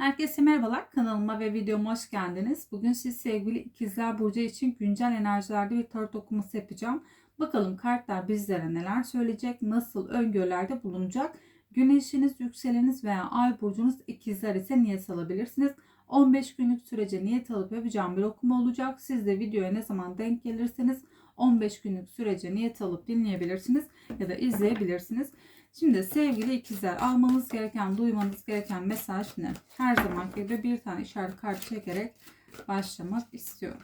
Herkese merhabalar. Kanalıma ve videoma hoş geldiniz. Bugün siz sevgili ikizler burcu için güncel enerjilerde bir tarot okuması yapacağım. Bakalım kartlar bizlere neler söyleyecek, nasıl öngörülerde bulunacak. Güneşiniz, yükseleniniz veya ay burcunuz ikizler ise niyet alabilirsiniz. 15 günlük sürece niyet alıp yapacağım bir okuma olacak. Siz de videoya ne zaman denk gelirseniz 15 günlük sürece niyet alıp dinleyebilirsiniz ya da izleyebilirsiniz. Şimdi sevgili ikizler almanız gereken, duymanız gereken mesaj ne? Her zaman gibi bir tane işaret kartı çekerek başlamak istiyorum.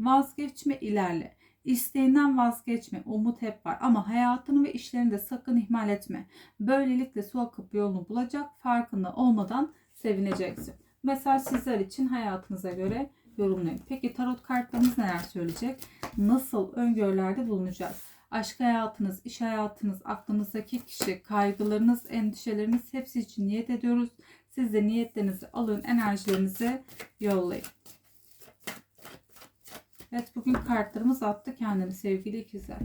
Vazgeçme ilerle. İsteğinden vazgeçme. Umut hep var. Ama hayatını ve işlerini de sakın ihmal etme. Böylelikle su akıp yolunu bulacak. Farkında olmadan sevineceksin. Mesaj sizler için hayatınıza göre yorumlayın. Peki tarot kartlarımız neler söyleyecek? Nasıl öngörülerde bulunacağız? Aşk hayatınız, iş hayatınız, aklınızdaki kişi, kaygılarınız, endişeleriniz hepsi için niyet ediyoruz. Siz de niyetlerinizi alın, enerjilerinizi yollayın. Evet bugün kartlarımız attı kendini sevgili ikizler.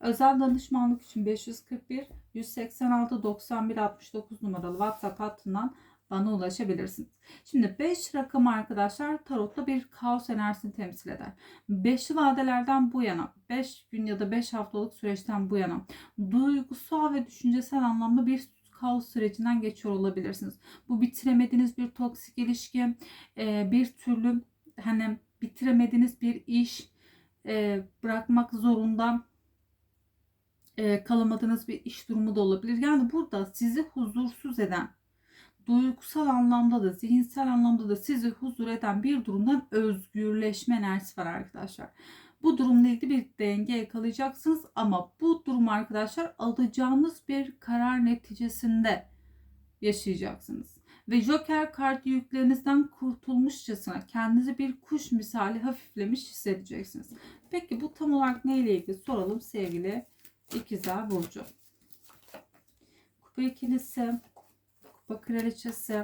Özel danışmanlık için 541 186 91 69 numaralı WhatsApp hattından bana ulaşabilirsiniz. Şimdi 5 rakam arkadaşlar tarotta bir kaos enerjisini temsil eder. 5'li vadelerden bu yana 5 gün ya da 5 haftalık süreçten bu yana duygusal ve düşüncesel anlamda bir kaos sürecinden geçiyor olabilirsiniz. Bu bitiremediğiniz bir toksik ilişki, bir türlü hani bitiremediğiniz bir iş, bırakmak zorunda kalamadığınız bir iş durumu da olabilir. Yani burada sizi huzursuz eden duygusal anlamda da zihinsel anlamda da sizi huzur eden bir durumdan özgürleşme enerjisi var arkadaşlar. Bu durumla ilgili bir denge yakalayacaksınız ama bu durum arkadaşlar alacağınız bir karar neticesinde yaşayacaksınız. Ve Joker kartı yüklerinizden kurtulmuşçasına kendinizi bir kuş misali hafiflemiş hissedeceksiniz. Peki bu tam olarak neyle ilgili soralım sevgili İkizler Burcu. Kupa ikilisi, Kupa Kraliçesi,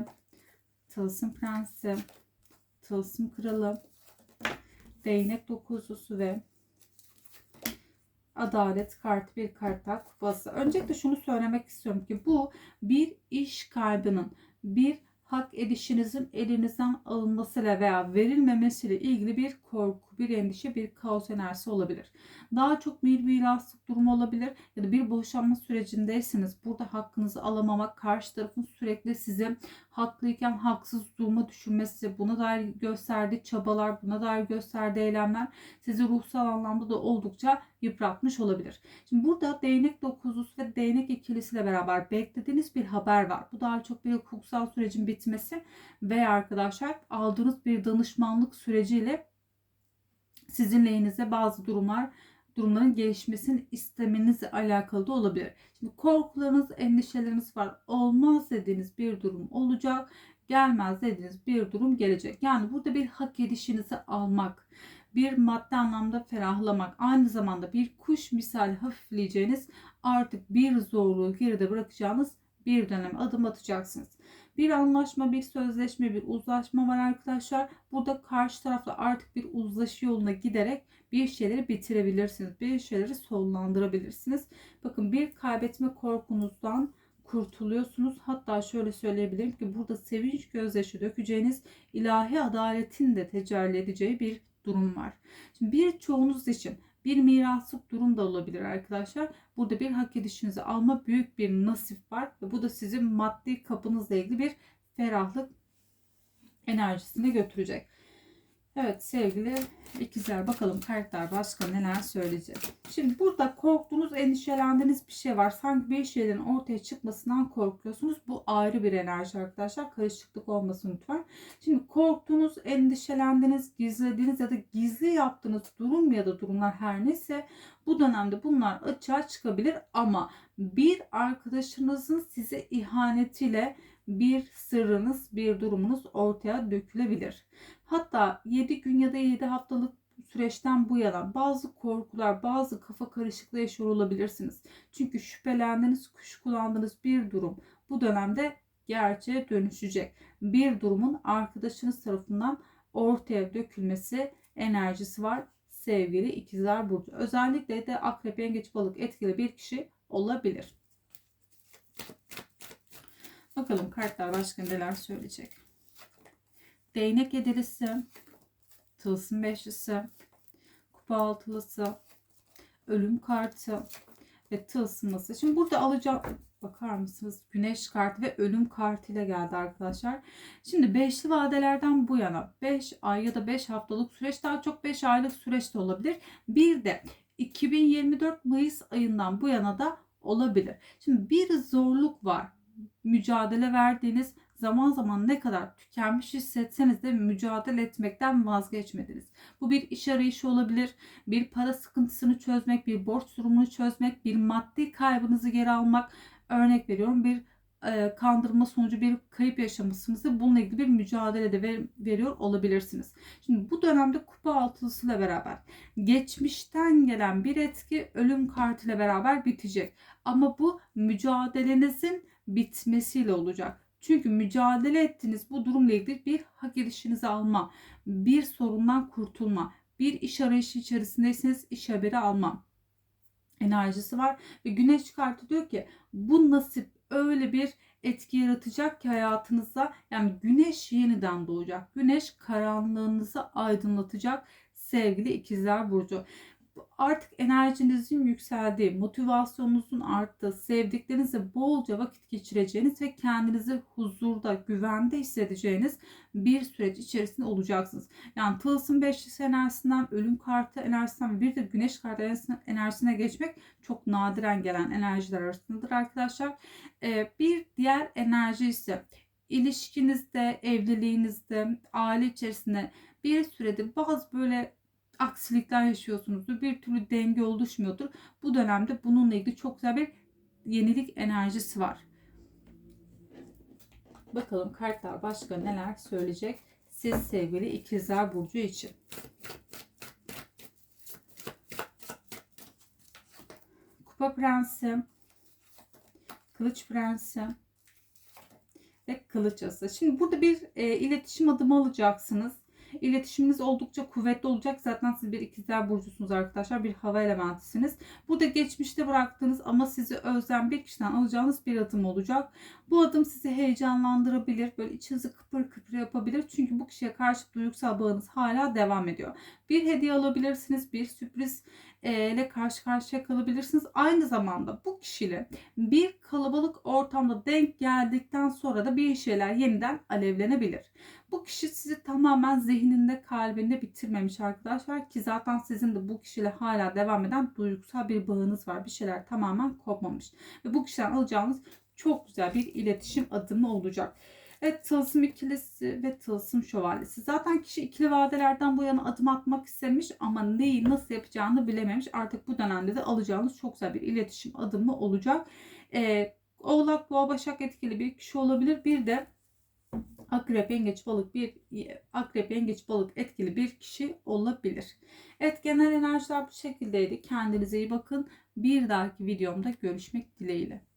Tılsım Prensi, Tılsım Kralı, Değnek Dokuzlusu ve Adalet kartı bir kart daha kupası. Öncelikle şunu söylemek istiyorum ki bu bir iş kaybının, bir hak edişinizin elinizden alınmasıyla veya verilmemesiyle ilgili bir korku, bir endişe, bir kaos enerjisi olabilir. Daha çok bir miraslık durumu olabilir ya da bir boşanma sürecindeyseniz burada hakkınızı alamamak, karşı tarafın sürekli size haklıyken haksız duruma düşünmesi, buna dair gösterdiği çabalar, buna dair gösterdiği eylemler sizi ruhsal anlamda da oldukça yıpratmış olabilir. Şimdi burada değnek dokuzlusu ve değnek ikilisiyle beraber beklediğiniz bir haber var. Bu daha çok bir hukuksal sürecin bitmesi veya arkadaşlar aldığınız bir danışmanlık süreciyle sizin lehinize bazı durumlar durumların gelişmesini istemenizle alakalı da olabilir. Şimdi korkularınız, endişeleriniz var. Olmaz dediğiniz bir durum olacak. Gelmez dediğiniz bir durum gelecek. Yani burada bir hak edişinizi almak, bir madde anlamda ferahlamak, aynı zamanda bir kuş misali hafifleyeceğiniz artık bir zorluğu geride bırakacağınız bir döneme adım atacaksınız. Bir anlaşma, bir sözleşme, bir uzlaşma var arkadaşlar. Burada karşı tarafla artık bir uzlaşı yoluna giderek bir şeyleri bitirebilirsiniz. Bir şeyleri sonlandırabilirsiniz. Bakın bir kaybetme korkunuzdan kurtuluyorsunuz. Hatta şöyle söyleyebilirim ki burada sevinç gözyaşı dökeceğiniz ilahi adaletin de tecelli edeceği bir durum var. Şimdi birçoğunuz için bir miraslık durum da olabilir arkadaşlar. Burada bir hak edişinizi alma büyük bir nasip var. Ve bu da sizin maddi kapınızla ilgili bir ferahlık enerjisine götürecek. Evet sevgili ikizler bakalım kartlar başka neler söyleyecek. Şimdi burada korktuğunuz, endişelendiğiniz bir şey var. Sanki bir şeylerin ortaya çıkmasından korkuyorsunuz. Bu ayrı bir enerji arkadaşlar. Karışıklık olmasın lütfen. Şimdi korktuğunuz, endişelendiğiniz, gizlediğiniz ya da gizli yaptığınız durum ya da durumlar her neyse bu dönemde bunlar açığa çıkabilir ama bir arkadaşınızın size ihanetiyle bir sırrınız, bir durumunuz ortaya dökülebilir. Hatta 7 gün ya da 7 haftalık süreçten bu yana bazı korkular, bazı kafa karışıklığı yaşıyor olabilirsiniz. Çünkü şüphelendiğiniz, kuşkulandığınız bir durum bu dönemde gerçeğe dönüşecek. Bir durumun arkadaşınız tarafından ortaya dökülmesi enerjisi var sevgili ikizler burcu. Özellikle de akrep, yengeç, balık etkili bir kişi olabilir. Bakalım kartlar başka neler söyleyecek. Değnek yedilisi, tılsım beşlisi, kupa altılısı, ölüm kartı ve tılsımlısı. Şimdi burada alacağım bakar mısınız? Güneş kartı ve ölüm kartı ile geldi arkadaşlar. Şimdi beşli vadelerden bu yana 5 ay ya da 5 haftalık süreç daha çok 5 aylık süreç de olabilir. Bir de 2024 Mayıs ayından bu yana da olabilir. Şimdi bir zorluk var. Mücadele verdiğiniz zaman zaman ne kadar tükenmiş hissetseniz de mücadele etmekten vazgeçmediniz. Bu bir iş arayışı olabilir, bir para sıkıntısını çözmek, bir borç durumunu çözmek, bir maddi kaybınızı geri almak. Örnek veriyorum bir e, kandırma sonucu bir kayıp yaşamışsınız. Bununla ilgili bir mücadele de ver, veriyor olabilirsiniz. Şimdi bu dönemde kupa altılısıyla beraber geçmişten gelen bir etki ölüm kartıyla beraber bitecek. Ama bu mücadelenizin bitmesiyle olacak. Çünkü mücadele ettiğiniz bu durumla ilgili bir hak edişinizi alma, bir sorundan kurtulma, bir iş arayışı içerisindeyseniz iş haberi alma enerjisi var. Ve güneş kartı diyor ki bu nasip öyle bir etki yaratacak ki hayatınızda yani güneş yeniden doğacak. Güneş karanlığınızı aydınlatacak sevgili ikizler burcu artık enerjinizin yükseldiği, motivasyonunuzun arttığı, sevdiklerinizle bolca vakit geçireceğiniz ve kendinizi huzurda, güvende hissedeceğiniz bir süreç içerisinde olacaksınız. Yani tılsım beşlisi enerjisinden, ölüm kartı enerjisinden bir de güneş kartı enerjisine geçmek çok nadiren gelen enerjiler arasındadır arkadaşlar. Ee, bir diğer enerji ise ilişkinizde, evliliğinizde, aile içerisinde bir süredir bazı böyle aksilikler yaşıyorsunuzdur. Bir türlü denge oluşmuyordur. Bu dönemde bununla ilgili çok güzel bir yenilik enerjisi var. Bakalım kartlar başka neler söyleyecek siz sevgili ikizler burcu için. Kupa prensi, kılıç prensi ve kılıç ası. Şimdi burada bir e, iletişim adımı alacaksınız İletişiminiz oldukça kuvvetli olacak. Zaten siz bir ikizler burcusunuz arkadaşlar. Bir hava elementisiniz. Bu da geçmişte bıraktığınız ama sizi özlem bir kişiden alacağınız bir adım olacak. Bu adım sizi heyecanlandırabilir. Böyle içinizi kıpır kıpır yapabilir. Çünkü bu kişiye karşı duygusal bağınız hala devam ediyor. Bir hediye alabilirsiniz. Bir sürpriz ile karşı karşıya kalabilirsiniz. Aynı zamanda bu kişiyle bir kalabalık ortamda denk geldikten sonra da bir şeyler yeniden alevlenebilir. Bu kişi sizi tamamen zihninde, kalbinde bitirmemiş arkadaşlar ki zaten sizin de bu kişiyle hala devam eden duygusal bir bağınız var. Bir şeyler tamamen kopmamış. Ve bu kişiden alacağınız çok güzel bir iletişim adımı olacak. Evet tılsım ikilisi ve tılsım şövalyesi. Zaten kişi ikili vadelerden bu yana adım atmak istemiş ama neyi nasıl yapacağını bilememiş. Artık bu dönemde de alacağınız çok güzel bir iletişim adımı olacak. Ee, Oğlak, Boğa, Başak etkili bir kişi olabilir. Bir de akrep, yengeç, balık bir akrep, yengeç, balık etkili bir kişi olabilir. Evet genel enerjiler bu şekildeydi. Kendinize iyi bakın. Bir dahaki videomda görüşmek dileğiyle.